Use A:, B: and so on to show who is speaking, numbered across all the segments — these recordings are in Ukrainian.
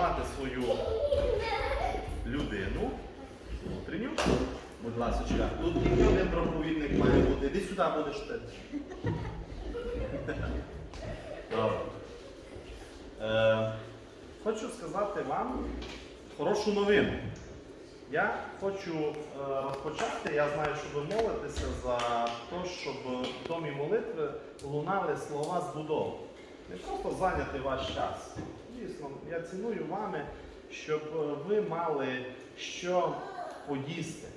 A: назвати свою людину. Внутрішню. Будь ласка, тут тільки один проповідник має бути. Іди сюди будеш ти. Добре. Е, хочу сказати вам хорошу новину. Я хочу е, розпочати, я знаю, що ви молитеся за те, щоб в домі молитви лунали слова збудови. Не просто зайняти ваш час. Дійсно, я ціную вами, щоб е, ви мали що поїсти.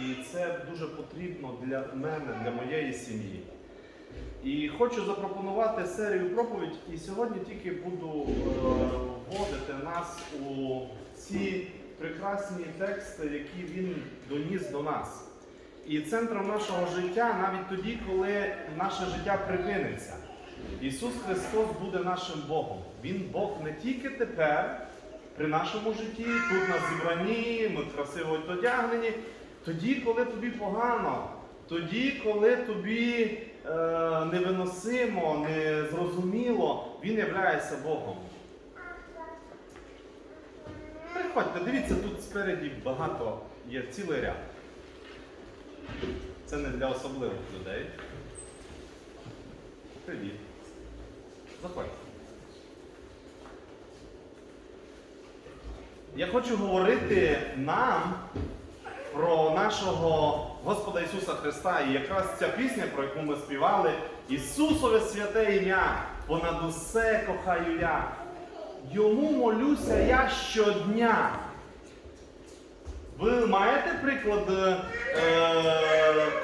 A: І це дуже потрібно для мене, для моєї сім'ї. І хочу запропонувати серію проповідь, і сьогодні тільки буду е, вводити нас у ці прекрасні тексти, які він доніс до нас. І центром нашого життя навіть тоді, коли наше життя припиниться. Ісус Христос буде нашим Богом. Він Бог не тільки тепер, при нашому житті, тут на зібранні, ми красиво одягнені, тоді, коли тобі погано, тоді, коли тобі е, невиносимо, незрозуміло, Він являється Богом. Приходьте, дивіться, тут спереді багато є цілий ряд. Це не для особливих людей. Привіт. Заходьте. Я хочу говорити нам про нашого Господа Ісуса Христа. І якраз ця пісня, про яку ми співали, Ісусове святе ім'я, понад усе кохаю я. Йому молюся я щодня. Ви маєте приклад, е,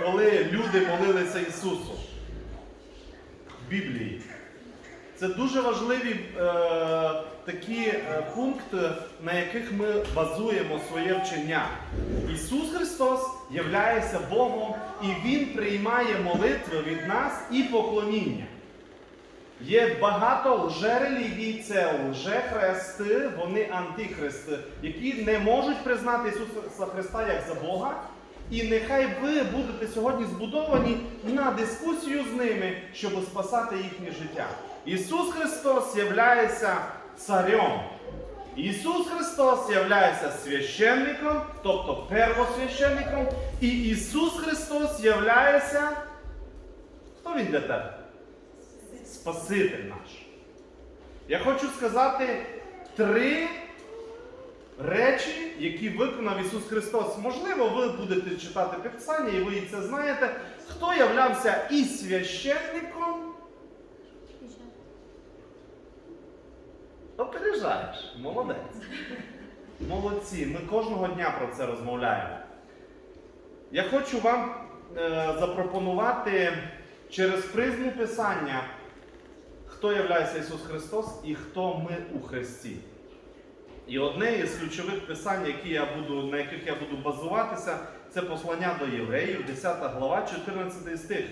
A: коли люди молилися Ісусу в Біблії? Це дуже важливі е, такі е, пункти, на яких ми базуємо своє вчення. Ісус Христос являється Богом і Він приймає молитви від нас і поклоніння. Є багато лжерелігій, це лжехрести, вони антихристи, які не можуть признати Ісуса Христа як за Бога. І нехай ви будете сьогодні збудовані на дискусію з ними, щоб спасати їхнє життя. Ісус Христос являється царем. Ісус Христос являється священником, тобто первосвященником. І Ісус Христос являється. Хто він для тебе? Спаситель наш. Я хочу сказати три речі, які виконав Ісус Христос. Можливо, ви будете читати Писання, і ви це знаєте. Хто являвся і священником? Опережаєш. Молодець. Молодці. Ми кожного дня про це розмовляємо. Я хочу вам е, запропонувати через призму Писання, хто являється Ісус Христос і хто ми у Христі. І одне із ключових писань, які я буду, на яких я буду базуватися, це послання до євреїв, 10 глава, 14 стих.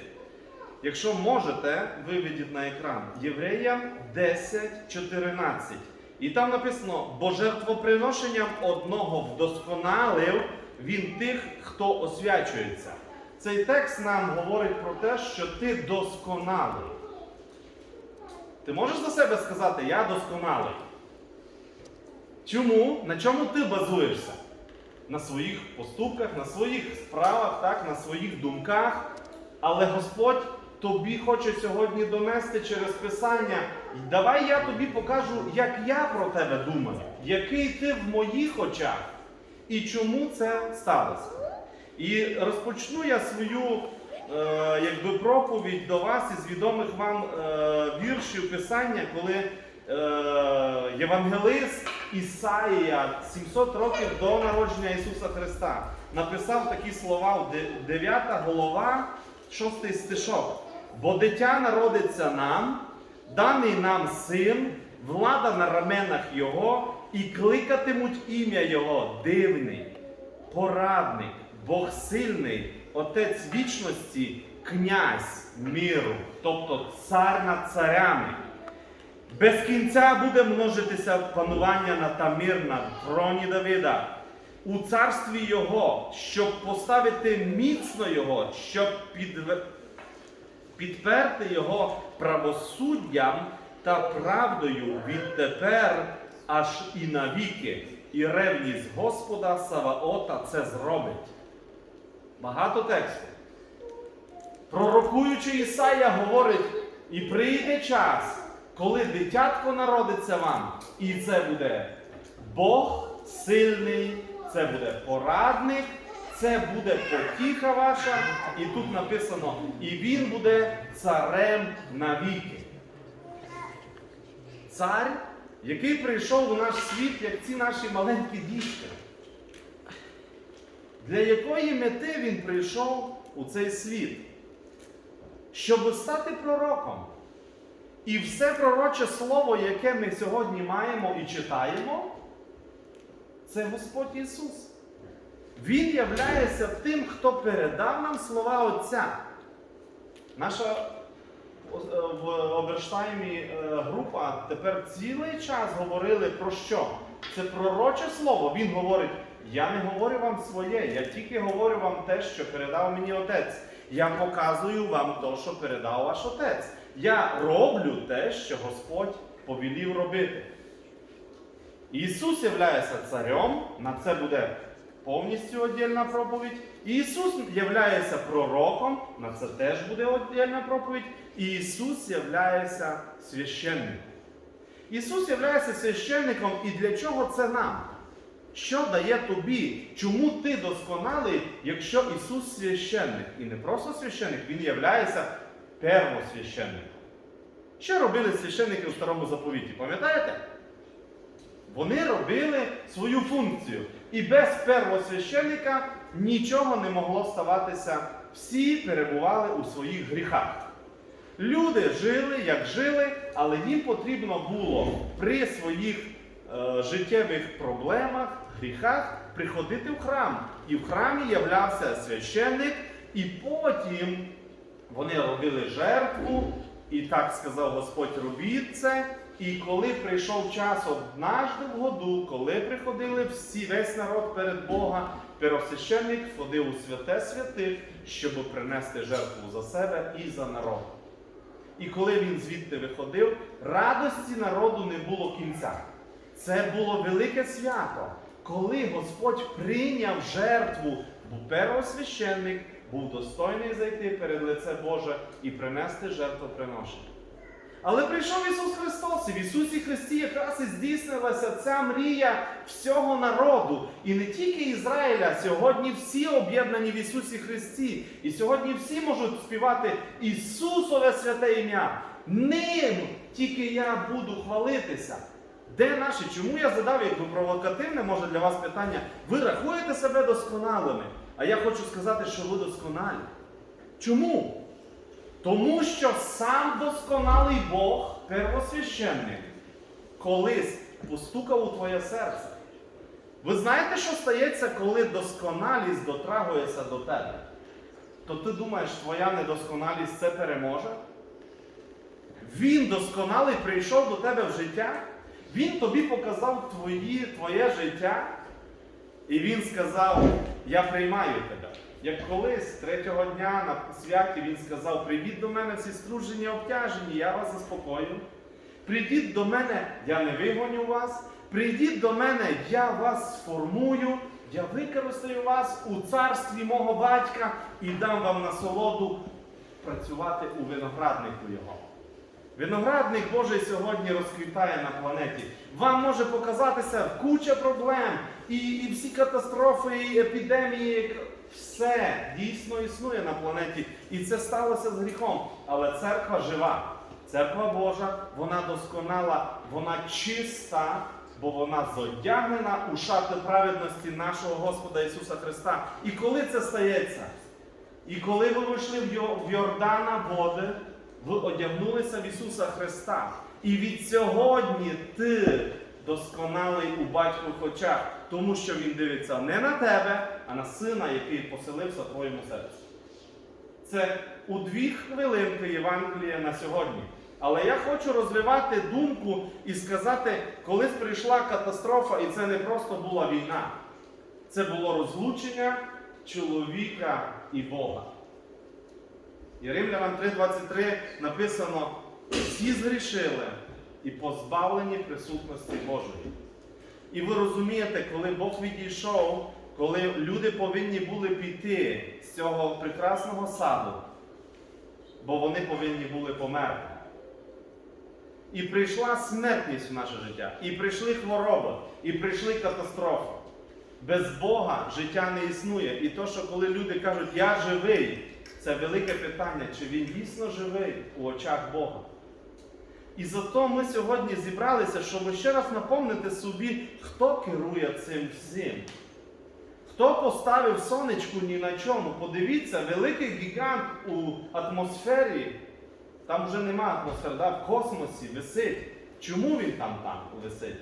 A: Якщо можете, виведіть на екран Євреям 10, 14. І там написано: бо жертвоприношенням одного вдосконалив він тих, хто освячується. Цей текст нам говорить про те, що ти досконалий. Ти можеш за себе сказати, я досконалий. Чому? На чому ти базуєшся? На своїх поступках, на своїх справах, так, на своїх думках. Але Господь тобі хоче сьогодні донести через Писання. Давай я тобі покажу, як я про тебе думаю, який ти в моїх очах і чому це сталося. І розпочну я свою е, якби проповідь до вас із відомих вам е, віршів Писання, коли е, євангелист Ісаїя 700 років до народження Ісуса Христа написав такі слова 9 голова, 6 стишок. Бо дитя народиться нам, даний нам син, влада на раменах Його, і кликатимуть ім'я Його дивний, порадник, Бог сильний, Отець вічності, князь миру, тобто цар над царями. Без кінця буде множитися панування на та мир на троні Давида. У царстві Його, щоб поставити міцно Його, щоб підве... підперти Його правосуддям та правдою відтепер аж і навіки, і ревність Господа Саваота це зробить. Багато тексту. Пророкуючи Ісая говорить, і прийде час, коли дитятко народиться вам, і це буде Бог сильний, це буде порадник, це буде потіха ваша, і тут написано, і він буде царем навіки. Цар, який прийшов у наш світ, як ці наші маленькі дітки. Для якої мети він прийшов у цей світ? Щоб стати пророком. І все пророче слово, яке ми сьогодні маємо і читаємо, це Господь Ісус. Він являється тим, хто передав нам слова Отця. Наша е, в Оберштаймі е, група тепер цілий час говорили про що? Це пророче слово. Він говорить: я не говорю вам своє, я тільки говорю вам те, що передав мені отець. Я показую вам те, що передав ваш отець. Я роблю те, що Господь повелів робити. Ісус є царем, на це буде повністю віддільна проповідь. Ісус є пророком, на це теж буде віддільна проповідь. І Ісус є священником. Ісус є священником і для чого це нам? Що дає тобі? Чому ти досконалий, якщо Ісус священник? І не просто священник, Він є первосвященником. Що робили священники у старому заповіті? Пам'ятаєте? Вони робили свою функцію. І без первосвященника нічого не могло ставатися. Всі перебували у своїх гріхах. Люди жили, як жили, але їм потрібно було при своїх е, життєвих проблемах, гріхах приходити в храм. І в храмі являвся священник, і потім вони робили жертву, і так сказав Господь, робіть це. І коли прийшов час однажды в году, коли приходили всі, весь народ перед Бога, первосвященник входив у святе святих, щоб принести жертву за себе і за народ. І коли він звідти виходив, радості народу не було кінця. Це було велике свято, коли Господь прийняв жертву, був первосвященник, був достойний зайти перед лице Боже і принести жертвоприношення. Але прийшов Ісус Христос, і в Ісусі Христі якраз і здійснилася ця мрія всього народу. І не тільки Ізраїля, сьогодні всі об'єднані в Ісусі Христі. І сьогодні всі можуть співати Ісусове святе ім'я. Ним тільки я буду хвалитися. Де наші? Чому я задав якби провокативне, може для вас питання? Ви рахуєте себе досконалими? А я хочу сказати, що ви досконалі. Чому? Тому що сам досконалий Бог, первосвященник, колись постукав у твоє серце. Ви знаєте, що стається, коли досконалість дотрагується до тебе? То ти думаєш, твоя недосконалість це переможе? Він досконалий прийшов до тебе в життя, Він тобі показав твої, твоє життя, і він сказав: Я приймаю тебе. Як колись третього дня на святі він сказав: Прийдіть до мене всі стружені обтяжені, я вас заспокою. Прийдіть до мене, я не вигоню вас. Прийдіть до мене, я вас сформую, я використаю вас у царстві мого батька і дам вам насолоду працювати у винограднику його. Виноградник Божий сьогодні розквітає на планеті. Вам може показатися куча проблем, і, і всі катастрофи, і епідемії. Все дійсно існує на планеті. І це сталося з гріхом. Але церква жива. Церква Божа, вона досконала, вона чиста, бо вона зодягнена у шати праведності нашого Господа Ісуса Христа. І коли це стається? І коли ви вийшли в Йордана води, ви одягнулися в Ісуса Христа. І від сьогодні ти досконалий у батькових очах, тому що Він дивиться не на тебе, а на сина, який поселився в твоєму серці. Це у дві хвилинки Євангелія на сьогодні. Але я хочу розвивати думку і сказати, колись прийшла катастрофа, і це не просто була війна. Це було розлучення чоловіка і Бога. І Римлянам 3.23 написано: всі згрішили і позбавлені присутності Божої. І ви розумієте, коли Бог відійшов, коли люди повинні були піти з цього прекрасного саду, бо вони повинні були померти. І прийшла смертність в наше життя, і прийшли хвороби, і прийшли катастрофи. Без Бога життя не існує. І то, що коли люди кажуть, я живий, це велике питання, чи він дійсно живий у очах Бога. І зато ми сьогодні зібралися, щоб ще раз напомнити собі, хто керує цим всім. Хто поставив сонечку ні на чому? Подивіться, великий гігант у атмосфері, там вже нема атмосфери, да, в космосі висить. Чому він там там висить?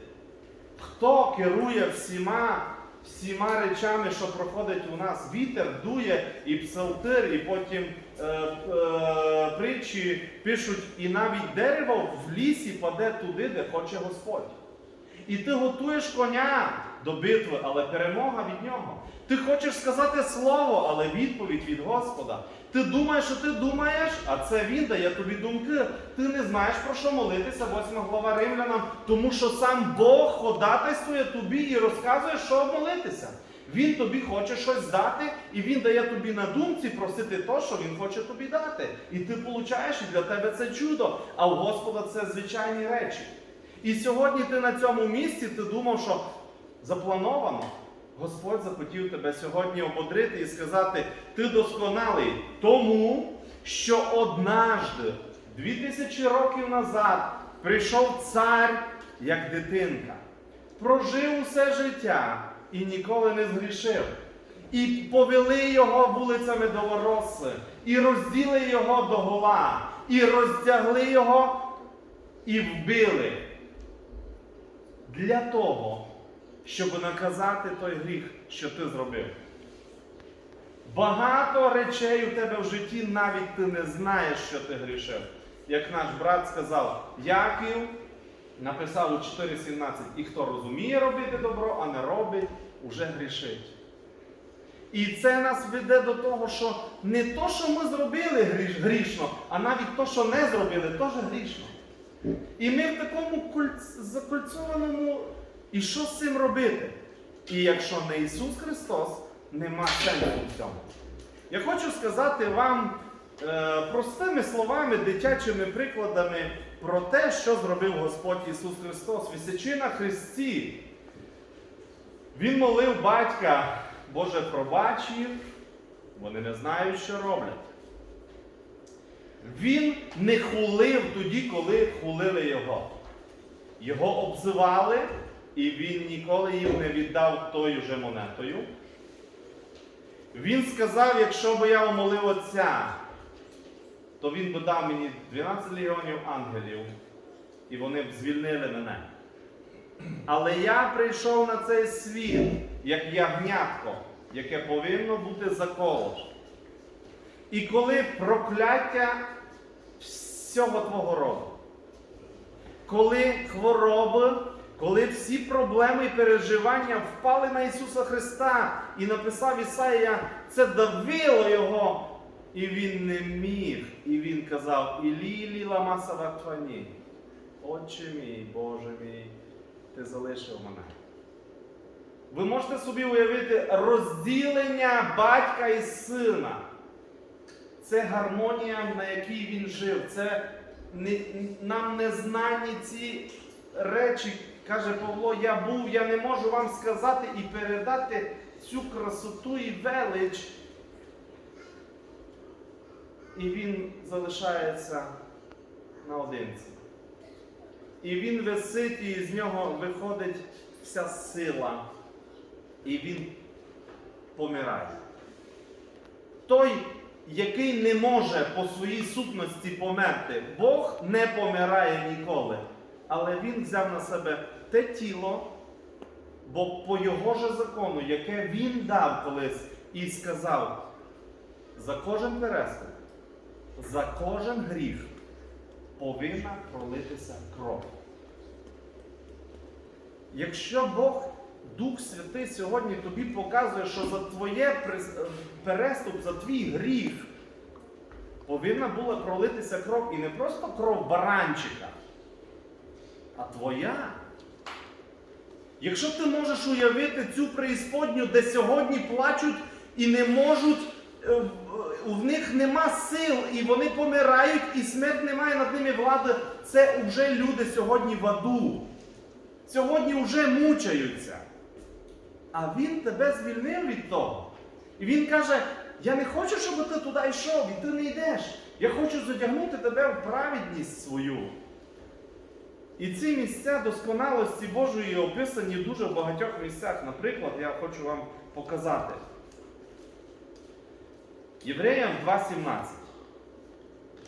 A: Хто керує всіма, всіма речами, що проходить у нас? Вітер дує і псалтир, і потім е, е, притчі пишуть, і навіть дерево в лісі паде туди, де хоче Господь. І ти готуєш коня до битви, але перемога від нього. Ти хочеш сказати слово, але відповідь від Господа. Ти думаєш, що ти думаєш, а це він дає тобі думки. Ти не знаєш про що молитися, 8 глава римлянам, тому що сам Бог ходатайствує тобі і розказує, що молитися. Він тобі хоче щось дати, і він дає тобі на думці просити те, що він хоче тобі дати. І ти получаєш, і для тебе це чудо. А у Господа це звичайні речі. І сьогодні ти на цьому місці ти думав, що заплановано. Господь захотів тебе сьогодні ободрити і сказати, ти досконалий тому, що однажди, дві тисячі років назад, прийшов цар як дитинка, прожив усе життя і ніколи не згрішив. І повели його вулицями до Вороси, і розділи його до гола, і роздягли його, і вбили. Для того, щоб наказати той гріх, що ти зробив. Багато речей у тебе в житті навіть ти не знаєш, що ти грішив. Як наш брат сказав, Яків написав у 4.17, і хто розуміє робити добро, а не робить, уже грішить. І це нас веде до того, що не то, що ми зробили гріш, грішно, а навіть то, що не зробили, теж грішно. І ми в такому кульц- закольцованому, і що з цим робити? І якщо не Ісус Христос, нема сенсу в цьому. Я хочу сказати вам е, простими словами, дитячими прикладами про те, що зробив Господь Ісус Христос. Висячи на Христі, Він молив батька, Боже, пробач їх, вони не знають, що роблять. Він не хулив тоді, коли хулили його. Його обзивали, і він ніколи їм не віддав тою же монетою. Він сказав, якщо би я умолив Отця, то він би дав мені 12 легіонів ангелів, і вони б звільнили мене. Але я прийшов на цей світ, як ягнятко, яке повинно бути заколош. І коли прокляття всього твого роду, коли хвороби, коли всі проблеми і переживання впали на Ісуса Христа, і написав Ісаїя, це давило Його, і Він не міг. І Він казав, Ілі ліла маса ватвані. Отче мій, Боже мій, ти залишив мене. Ви можете собі уявити розділення батька і сина. Це гармонія, на якій він жив. Це не, нам не знані ці речі. Каже Павло, я був, я не можу вам сказати і передати цю красоту і велич. І він залишається наодинці. І він висить, і з нього виходить вся сила. І він помирає. Той, який не може по своїй сутності померти, Бог не помирає ніколи. Але Він взяв на себе те тіло, бо по його же закону, яке він дав колись, і сказав: за кожен переступ, за кожен гріх повинна пролитися кров. Якщо Бог, Дух Святий сьогодні тобі показує, що за твоє переступ, за твій гріх повинна була пролитися кров і не просто кров баранчика, а твоя. Якщо ти можеш уявити цю преісподню, де сьогодні плачуть і не можуть, е, в- в них нема сил, і вони помирають, і смерть не має над ними влади, це вже люди сьогодні в аду. Сьогодні вже мучаються. А він тебе звільнив від того. І він каже: я не хочу, щоб ти туди йшов, і ти не йдеш. Я хочу задягнути тебе в праведність свою. І ці місця досконалості Божої описані дуже в багатьох місцях. Наприклад, я хочу вам показати. Євреям 2.17.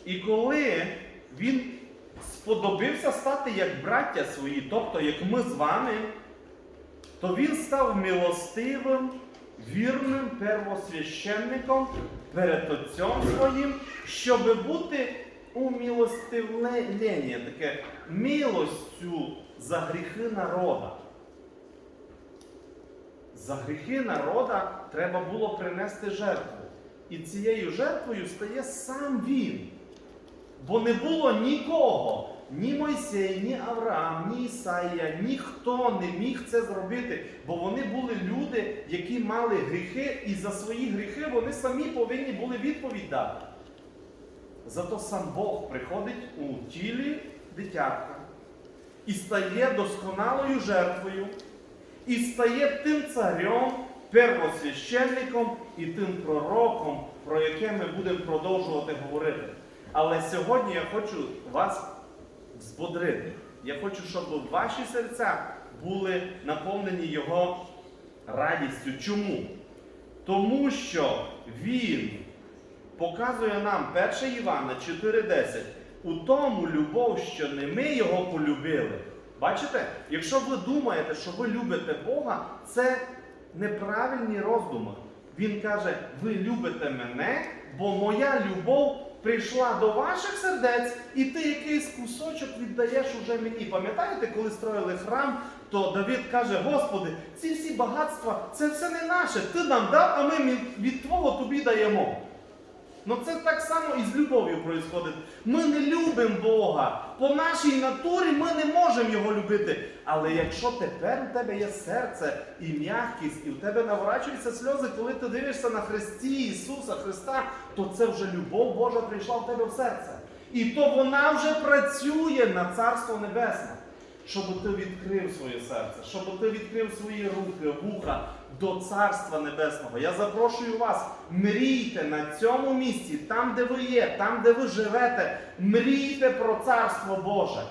A: І коли він сподобився стати як браття свої, тобто як ми з вами, то він став милостивим, вірним первосвященником перед Отцем своїм, щоб бути умилостивлення, таке милостю за гріхи народа. За гріхи народа треба було принести жертву. І цією жертвою стає сам він. Бо не було нікого, ні Мойсей, ні Авраам, ні Ісаїя, ніхто не міг це зробити, бо вони були люди, які мали гріхи, і за свої гріхи вони самі повинні були відповідь дати. Зато сам Бог приходить у тілі дитятка і стає досконалою жертвою, і стає тим царем, первосвященником і тим пророком, про яке ми будемо продовжувати говорити. Але сьогодні я хочу вас збодрити. Я хочу, щоб ваші серця були наповнені Його радістю. Чому? Тому що Він показує нам 1 Івана 4,10. У тому любов, що не ми його полюбили. Бачите? Якщо ви думаєте, що ви любите Бога, це неправильні роздуми. Він каже: ви любите мене, бо моя любов прийшла до ваших сердець, і ти якийсь кусочок віддаєш уже мені. Пам'ятаєте, коли строїли храм, то Давид каже: Господи, ці всі багатства, це все не наше. Ти нам дав, а ми від Твого тобі даємо. Ну це так само і з любов'ю відбувається. Ми не любимо Бога. По нашій натурі ми не можемо Його любити. Але якщо тепер у тебе є серце і м'якість, і в тебе наворачуються сльози, коли ти дивишся на Христі Ісуса Христа, то це вже любов Божа прийшла в тебе в серце. І то вона вже працює на Царство Небесне. Щоб ти відкрив своє серце, щоб ти відкрив свої руки, вуха до Царства Небесного. Я запрошую вас, мрійте на цьому місці, там, де ви є, там, де ви живете, мрійте про Царство Боже.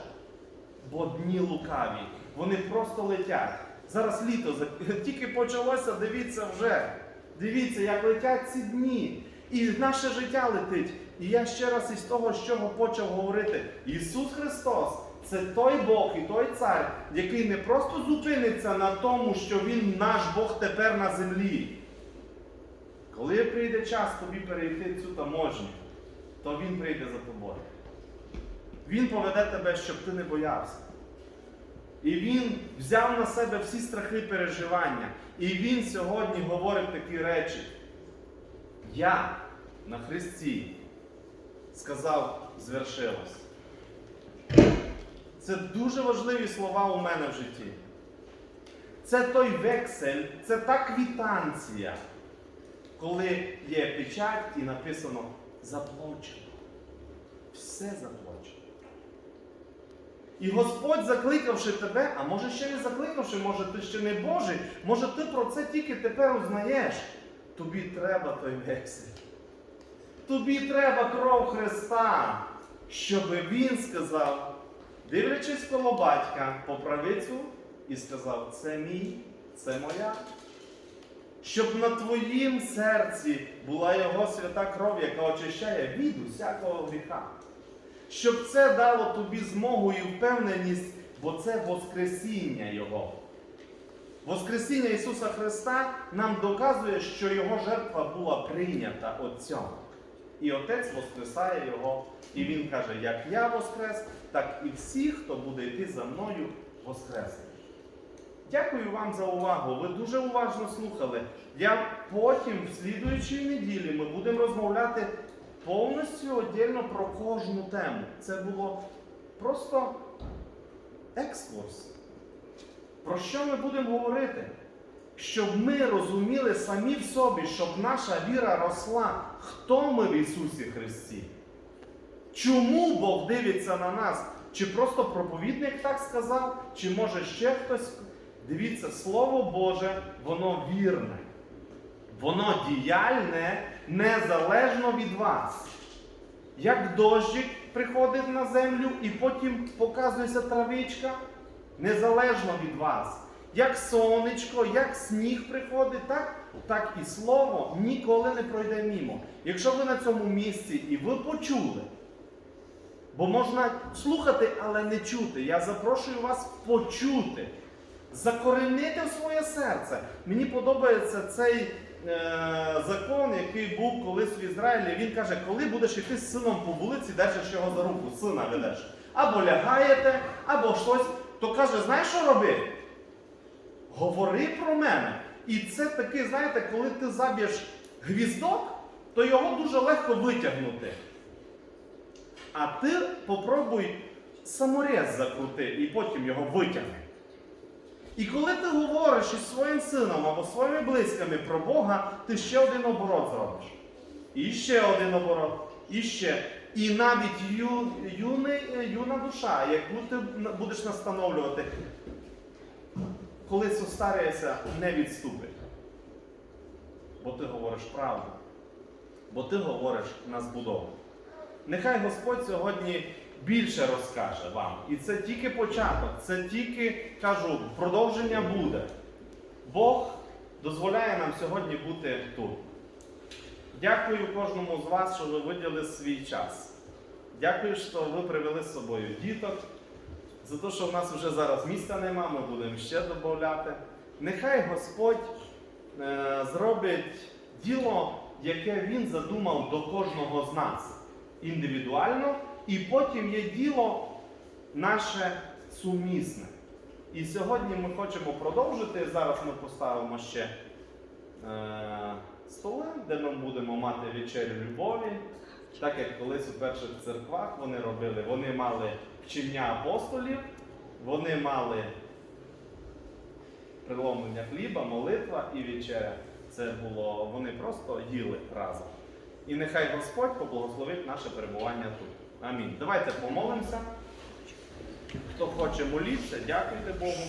A: Бо дні лукаві, вони просто летять. Зараз літо тільки почалося, дивіться вже. Дивіться, як летять ці дні. І наше життя летить. І я ще раз із того, з чого почав говорити. Ісус Христос це той Бог і той цар, який не просто зупиниться на тому, що Він наш Бог тепер на землі. Коли прийде час тобі перейти цю таможню, то Він прийде за тобою. Він поведе тебе, щоб ти не боявся. І він взяв на себе всі страхи переживання. І він сьогодні говорить такі речі. Я на Христі сказав, звершилось. Це дуже важливі слова у мене в житті. Це той вексель, це та квітанція, коли є печать і написано заплачено. Все заплачено. І Господь, закликавши тебе, а може ще не закликавши, може ти ще не Божий, може ти про це тільки тепер узнаєш. Тобі треба той вексель. Тобі треба кров Христа, щоб Він сказав, дивлячись коло батька по правицю, і сказав, це мій, це моя. Щоб на твоїм серці була Його свята кров, яка очищає від усякого гріха. Щоб це дало тобі змогу і впевненість, бо це Воскресіння Його. Воскресіння Ісуса Христа нам доказує, що Його жертва була прийнята Отцем. І Отець воскресає Його. І Він каже, як я воскрес, так і всі, хто буде йти за мною, воскресне. Дякую вам за увагу. Ви дуже уважно слухали. Я потім, в слідуючій неділі, ми будемо розмовляти повністю віддільно про кожну тему. Це було просто екскурс. Про що ми будемо говорити? Щоб ми розуміли самі в собі, щоб наша віра росла, хто ми в Ісусі Христі. Чому Бог дивиться на нас? Чи просто проповідник так сказав, чи може ще хтось? Дивіться, Слово Боже, воно вірне, воно діяльне незалежно від вас. Як дощик приходить на землю і потім показується травичка, незалежно від вас. Як сонечко, як сніг приходить, так, так і слово ніколи не пройде мімо. Якщо ви на цьому місці і ви почули, бо можна слухати, але не чути. Я запрошую вас почути, закоренити в своє серце. Мені подобається цей е, закон, який був колись в Ізраїлі. Він каже, коли будеш йти з сином по вулиці, держиш його за руку, сина ведеш. Або лягаєте, або щось, то каже, знаєш, що робити? Говори про мене. І це такий, знаєте, коли ти заб'єш гвіздок, то його дуже легко витягнути. А ти попробуй саморез закрути і потім його витягни. І коли ти говориш із своїм сином або своїми близькими про Бога, ти ще один оборот зробиш. І ще один оборот, і ще. І навіть ю, юний, юна душа, яку ти будеш настановлювати, коли состаряється, не відступить. Бо ти говориш правду. Бо ти говориш на збудову. Нехай Господь сьогодні більше розкаже вам. І це тільки початок, це тільки, кажу, продовження буде. Бог дозволяє нам сьогодні бути тут. Дякую кожному з вас, що ви виділили свій час. Дякую, що ви привели з собою діток. За те, що в нас вже зараз місця нема, ми будемо ще додати. Нехай Господь е, зробить діло, яке Він задумав до кожного з нас індивідуально, і потім є діло наше сумісне. І сьогодні ми хочемо продовжити. Зараз ми поставимо ще е, столи, де ми будемо мати вечерю любові. Так як колись у перших церквах вони робили, вони мали вчення апостолів, вони мали приломлення хліба, молитва і вечеря. Це було, вони просто їли разом. І нехай Господь поблагословить наше перебування тут. Амінь. Давайте помолимося. Хто хоче молитися, дякуйте Богу.